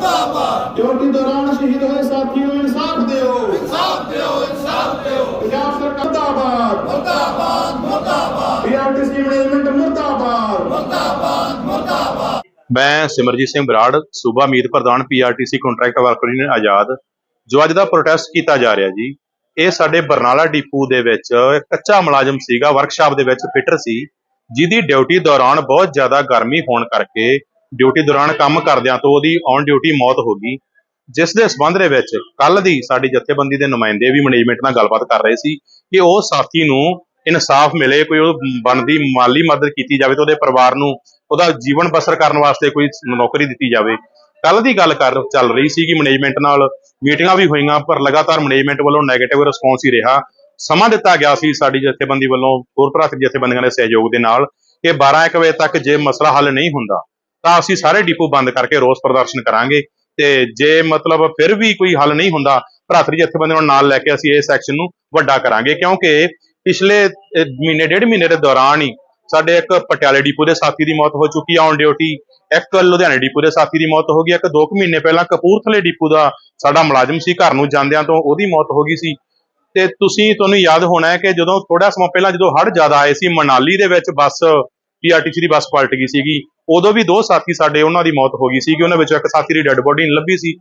ਮੁਰਦਾਬਾਦ ਡਿਊਟੀ ਦੌਰਾਨ ਸ਼ਹੀਦ ਹੋਏ ਸਾਥੀ ਨੂੰ ਇਨਸਾਫ ਦਿਓ। ਇਨਸਾਫ ਦਿਓ ਇਨਸਾਫ ਦਿਓ। ਪੰਜਾਬ ਸਰਕਾਰ ਮੁਰਦਾਬਾਦ। ਮੁਰਦਾਬਾਦ ਮੁਰਦਾਬਾਦ। ਪੀਆਰਟੀਸੀ ਮੈਨੇਜਮੈਂਟ ਮੁਰਦਾਬਾਦ। ਮੈਂ ਸਿਮਰਜੀਤ ਸਿੰਘ ਬਰਾੜ ਸੂਬਾ ਮੀਤ ਪ੍ਰਧਾਨ PRTC contract worker union Azad ਜੋ ਅੱਜ ਦਾ ਪ੍ਰੋਟੈਸਟ ਕੀਤਾ ਜਾ ਰਿਹਾ ਜੀ। ਇਹ ਸਾਡੇ ਬਰਨਾਲਾ ਡਿਪੂ ਦੇ ਵਿੱਚ ਇੱਕ ਕੱਚਾ ਮੁਲਾਜ਼ਮ ਸੀਗਾ ਵਰਕਸ਼ਾਪ ਦੇ ਵਿੱਚ ਫਿਟਰ ਸੀ ਜਿਹਦੀ ਡਿਊਟੀ ਦੌਰਾਨ ਬਹੁਤ ਜ਼ਿਆਦਾ ਗਰਮੀ ਹੋਣ ਕਰਕੇ ਡਿਊਟੀ ਦੌਰਾਨ ਕੰਮ ਕਰਦਿਆਂ ਤੋਂ ਉਹਦੀ ਔਨ ਡਿਊਟੀ ਮੌਤ ਹੋ ਗਈ। ਜਿਸ ਦੇ ਸਬੰਧ ਦੇ ਵਿੱਚ ਕੱਲ ਦੀ ਸਾਡੀ ਜਥੇਬੰਦੀ ਦੇ ਨੁਮਾਇੰਦੇ ਵੀ ਮੈਨੇਜਮੈਂਟ ਨਾਲ ਗੱਲਬਾਤ ਕਰ ਰਹੇ ਸੀ ਕਿ ਉਹ ਸਾਥੀ ਨੂੰ ਇਨਸਾਫ ਮਿਲੇ, ਕੋਈ ਉਹ ਬਣਦੀ ਮਾਲੀ ਮਦਦ ਕੀਤੀ ਜਾਵੇ ਤੇ ਉਹਦੇ ਪਰਿਵਾਰ ਨੂੰ ਉਹਦਾ ਜੀਵਨ ਬਸਰ ਕਰਨ ਵਾਸਤੇ ਕੋਈ ਨੌਕਰੀ ਦਿੱਤੀ ਜਾਵੇ। ਕੱਲ ਦੀ ਗੱਲ ਕਰ, ਚੱਲ ਰਹੀ ਸੀ ਕਿ ਮੈਨੇਜਮੈਂਟ ਨਾਲ ਮੀਟਿੰਗਾਂ ਵੀ ਹੋਈਆਂ, ਪਰ ਲਗਾਤਾਰ ਮੈਨੇਜਮੈਂਟ ਵੱਲੋਂ 네ਗੇਟਿਵ ਰਿਸਪੌਂਸ ਹੀ ਰਿਹਾ। ਸਮਾਂ ਦਿੱਤਾ ਗਿਆ ਸੀ ਸਾਡੀ ਜਥੇਬੰਦੀ ਵੱਲੋਂ, ਹੋਰ ਭਰਾਤਰੀ ਜਥੇਬੰਦੀਆਂ ਦੇ ਸਹਿਯੋਗ ਦੇ ਨਾਲ ਕਿ 12:00 ਵਜੇ ਤੱਕ ਜੇ ਮਸਲਾ ਹੱਲ ਨਹੀਂ ਹੁੰਦਾ ਤਾਂ ਅਸੀਂ ਸਾਰੇ ਡਿਪੂ ਬੰਦ ਕਰਕੇ ਰੋਸ ਪ੍ਰਦਰਸ਼ਨ ਕਰਾਂਗੇ ਤੇ ਜੇ ਮਤਲਬ ਫਿਰ ਵੀ ਕੋਈ ਹੱਲ ਨਹੀਂ ਹੁੰਦਾ ਭਰਾਤਰੀ ਜਥੇਬੰਦੀਆਂ ਨੂੰ ਨਾਲ ਲੈ ਕੇ ਅਸੀਂ ਇਸ ਸੈਕਸ਼ਨ ਨੂੰ ਵੱਡਾ ਕਰਾਂਗੇ, ਕਿਉਂਕਿ ਪਿਛਲੇ ਮਹੀਨੇ, ਡੇਢ ਮਹੀਨੇ ਦੇ ਦੌਰਾਨ ਹੀ ਸਾਡੇ ਇੱਕ ਪਟਿਆਲੇ ਡਿਪੂ ਦੇ ਸਾਥੀ ਦੀ ਮੌਤ ਹੋ ਚੁੱਕੀ ਆ ਔਨ ਡਿਊਟੀ ਇੱਕ ਲੁਧਿਆਣੇ ਡਿਪੂ ਦੇ ਸਾਥੀ ਦੀ ਮੌਤ ਹੋ ਗਈ, ਇੱਕ ਦੋ ਕੁ ਮਹੀਨੇ ਪਹਿਲਾਂ ਕਪੂਰਥਲੇ ਡਿਪੂ ਦਾ ਸਾਡਾ ਮੁਲਾਜ਼ਮ ਸੀ, ਘਰ ਨੂੰ ਜਾਂਦਿਆਂ ਤੋਂ ਉਹਦੀ ਮੌਤ ਹੋ ਗਈ ਸੀ। ਤੇ ਤੁਸੀਂ, ਤੁਹਾਨੂੰ ਯਾਦ ਹੋਣਾ ਹੈ ਕਿ ਜਦੋਂ ਥੋੜਾ ਸਮਾਂ ਪਹਿਲਾਂ ਜਦੋਂ ਹੜ੍ਹ ਜ਼ਿਆਦਾ ਆਏ ਸੀ, ਮਨਾਲੀ ਦੇ ਵਿੱਚ ਬੱਸ ਪੀਆਰਟੀਸੀ ਦੀ ਬੱਸ ਪਲਟ ਗਈ ਸੀਗੀ। ਉਦੋਂ ਵੀ ਦੋ ਸਾਥੀ ਸਾਡੇ ਉਹਨਾਂ ਦੀ ਮੌਤ ਹੋ ਗਈ ਸੀਗੀ। ਉਹਨਾਂ ਵਿੱਚੋਂ ਇੱਕ ਸਾਥੀ ਦੀ ਡੈੱਡ ਬੋਡੀ ਲੱਭੀ ਸੀ।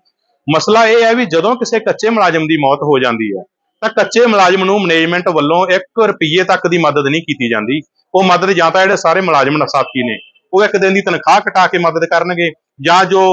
ਮਸਲਾ ਇਹ ਹੈ ਵੀ ਜਦੋਂ ਕਿਸੇ ਕੱਚੇ ਮੁਲਾਜ਼ਮ ਦੀ ਮੌਤ ਹੋ ਜਾਂਦੀ ਹੈ, ਤਾਂ ਕੱਚੇ ਮੁਲਾਜ਼ਮ ਨੂੰ ਮੈਨੇਜਮੈਂਟ ਵੱਲੋਂ 1 ਰੁਪਏ ਤੱਕ ਦੀ ਮਦਦ ਨਹੀਂ ਕੀਤੀ ਜਾਂਦੀ। ਉਹ ਮਦਦ ਜਾਂ ਤਾਂ ਜਿਹੜੇ ਸਾਰੇ ਮੁਲਾਜ਼ਮ ਸਾਥੀ ਨੇ, ਉਹ ਇੱਕ ਦਿਨ ਦੀ ਤਨਖਾਹ ਕਟਾ ਕੇ ਮਦਦ ਕਰਨਗੇ ਜਾਂ ਜੋ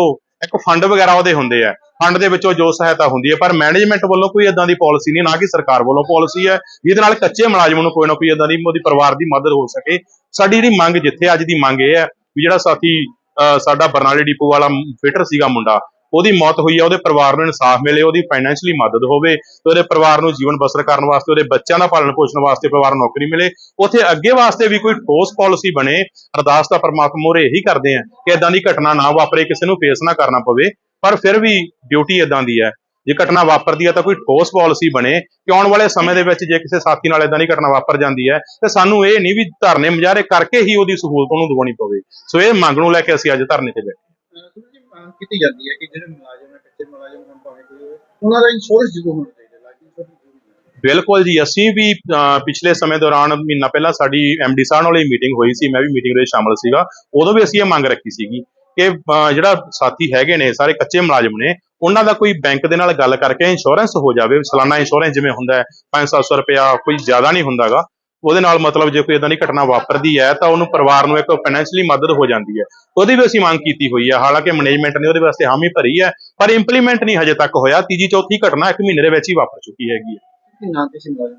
ਇੱਕ ਫੰਡ ਵਗੈਰਾ ਉਹਦੇ ਹੁੰਦੇ ਆ। ਫੰਡ ਦੇ ਵਿੱਚੋਂ ਜੋ ਸਹਾਇਤਾ ਹੁੰਦੀ ਹੈ, ਪਰ ਮੈਨੇਜਮੈਂਟ ਵੱਲੋਂ ਕੋਈ ਇਦਾਂ ਦੀ ਪਾਲਿਸੀ ਨਹੀਂ, ਨਾ ਕਿ ਸਰਕਾਰ ਵੱਲੋਂ ਪਾਲਿਸੀ ਹੈ, ਜਿਹਦੇ ਨਾਲ ਕੱਚੇ ਮੁਲਾਜ਼ਮ ਨੂੰ ਕੋਈ ਨਾ ਕੋਈ ਇਦਾਂ ਦੀ ਉਹਦੀ ਪਰਿਵਾਰ ਦੀ ਮਦਦ ਹੋ ਸਕੇ। ਸਾਡੀ ਜਿਹੜੀ ਮੰਗ ਜਿੱਥੇ ਅੱਜ ਦੀ ਮੰਗ ਇਹ ਹੈ ਵੀ ਜਿਹੜਾ ਸਾਥੀ ਅਹ, ਸਾਡਾ ਬਰਨਾਲੇ ਡਿਪੂ ਵਾਲਾ ਫਿਟਰ ਸੀਗਾ ਮੁੰਡਾ ਉਹਦੀ ਮੌਤ ਹੋਈ ਹੈ ਉਹਦੇ ਪਰਿਵਾਰ ਨੂੰ ਇਨਸਾਫ ਮਿਲੇ ਉਹਦੀ ਫਾਈਨੈਂਸ਼ਲੀ ਮਦਦ ਹੋਵੇ ਤੇ ਉਹਦੇ ਪਰਿਵਾਰ ਨੂੰ ਜੀਵਨ ਬਸਰ ਕਰਨ ਵਾਸਤੇ ਉਹਦੇ ਬੱਚਿਆਂ ਦਾ ਪਾਲਣ ਪੋਸ਼ਣ ਵਾਸਤੇ ਪਰਿਵਾਰ ਨੂੰ ਨੌਕਰੀ ਮਿਲੇ ਉੱਥੇ ਅੱਗੇ ਵਾਸਤੇ ਵੀ ਕੋਈ ਠੋਸ ਪਾਲਿਸੀ ਬਣੇ ਅਰਦਾਸ ਤਾਂ ਪਰਮਾਤਮਾ ਮੋਰੇ ਇਹੀ ਕਰਦੇ ਆ ਕਿ ਇਦਾਂ ਦੀ ਘਟਨਾ ਨਾ ਵਾਪਰੇ ਕਿਸੇ ਨੂੰ ਫੇਸ ਨਾ ਕਰਨਾ ਪਵੇ ਪਰ ਫਿਰ ਵੀ ਡਿਊਟੀ ਇਦਾਂ ਦੀ ਹੈ। ਜੇ ਘਟਨਾ ਵਾਪਰਦੀ ਹੈ ਤਾਂ ਕੋਈ ਠੋਸ ਪਾਲਿਸੀ ਬਣੇ ਕਿ ਆਉਣ ਵਾਲੇ ਸਮੇਂ ਦੇ ਵਿੱਚ ਜੇ ਕਿਸੇ ਸਾਥੀ ਨਾਲ ਇਦਾਂ ਦੀ ਘਟਨਾ ਵਾਪਰ ਜਾਂਦੀ ਹੈ ਤੇ ਸਾਨੂੰ ਇਹ ਨਹੀਂ ਵੀ ਧਰਨੇ ਮੁਜ਼ਾਹਰੇ ਕਰਕੇ ਹੀ ਉਹਦੀ ਸਹੂਲਤ ਉਹਨੂੰ ਦਿਵਾਉਣੀ ਪਵੇ। ਸੋ ਇਹ ਮੰਗ ਨੂੰ ਲੈ ਕੇ ਅਸੀਂ ਅੱਜ ਧਰਨੇ ਤੇ ਬੈਠੇ ਥੋੜੀ ਜਿਹੀ ਮੰਗ ਕੀਤੀ ਜਾਂਦੀ ਹੈ ਕਿ ਜਿਹੜੇ ਮੁਲਾਜ਼ਮ ਹੈ ਕੱਚੇ ਮੁਲਾਜ਼ਮ ਹੋਣ ਭਾਵੇਂ ਕੋਈ ਹੋਵੇ ਉਹਨਾਂ ਦਾ ਇੰਸ਼ੋਰੈਂਸ ਜ਼ਰੂਰ ਹੋਣਾ ਚਾਹੀਦਾ ਲਾਈਫ ਇੰਸ਼ੋਰੈਂਸ ਜ਼ਰੂਰੀ ਹੈ ਬਿਲਕੁਲ ਜੀ ਅਸੀਂ ਵੀ ਪਿਛਲੇ ਸਮੇਂ ਦੌਰਾਨ ਮਹੀਨਾ ਪਹਿਲਾਂ ਸਾਡੀ ਐਮਡੀ ਸਾਹਿਬ ਨਾਲ ਹੀ ਮੀਟਿੰਗ ਹੋਈ ਸੀ ਮੈਂ ਵੀ ਮੀਟਿੰਗ ਦੇ ਵਿੱਚ ਸ਼ਾਮਲ ਸੀਗਾ ਉਦੋਂ ਵੀ ਅਸੀਂ ਇਹ ਮੰਗ ਰੱਖੀ ਸੀਗੀ ਕਿ ਜਿਹੜਾ ਸਾਥੀ ਹੈਗੇ ਨੇ ਸਾਰੇ ਕੱਚੇ ਮੁਲਾਜ਼ਮ ਨੇ ਉਹਨਾਂ ਦਾ ਕੋਈ ਬੈਂਕ ਦੇ ਨਾਲ ਗੱਲ ਕਰਕੇ ਇੰਸ਼ੋਰੈਂਸ ਹੋ ਜਾਵੇ, ਸਾਲਾਨਾ ਇੰਸ਼ੋਰੈਂਸ ਜਿਵੇਂ ਹੁੰਦਾ ਹੈ 5-700 ਰੁਪਇਆ ਕੋਈ ਜ਼ਿਆਦਾ ਨਹੀਂ ਹੁੰਦਾਗਾ ਉਹਦੇ ਨਾਲ ਮਤਲਬ ਜੇ ਕੋਈ ਇਦਾਂ ਦੀ ਘਟਨਾ ਵਾਪਰਦੀ ਹੈ ਤਾਂ ਉਹਨੂੰ ਪਰਿਵਾਰ ਨੂੰ ਇੱਕ ਫਾਈਨੈਂਸ਼ਲੀ ਮਦਦ ਹੋ ਜਾਂਦੀ ਹੈ। ਉਹਦੀ ਵੀ ਅਸੀਂ ਮੰਗ ਕੀਤੀ ਹੋਈ ਹੈ, ਹਾਲਾਂਕਿ ਮੈਨੇਜਮੈਂਟ ਨੇ ਉਹਦੇ ਵਾਸਤੇ ਹਾਮੀ ਭਰੀ ਹੈ, ਪਰ ਇੰਪਲੀਮੈਂਟ ਨਹੀਂ ਹਜੇ ਤੱਕ ਹੋਇਆ, ਤੀਜੀ ਚੌਥੀ ਘਟਨਾ ਇੱਕ ਮਹੀਨੇ ਦੇ ਵਿੱਚ ਹੀ ਵਾਪਰ ਚੁੱਕੀ ਹੈਗੀ ਹੈ।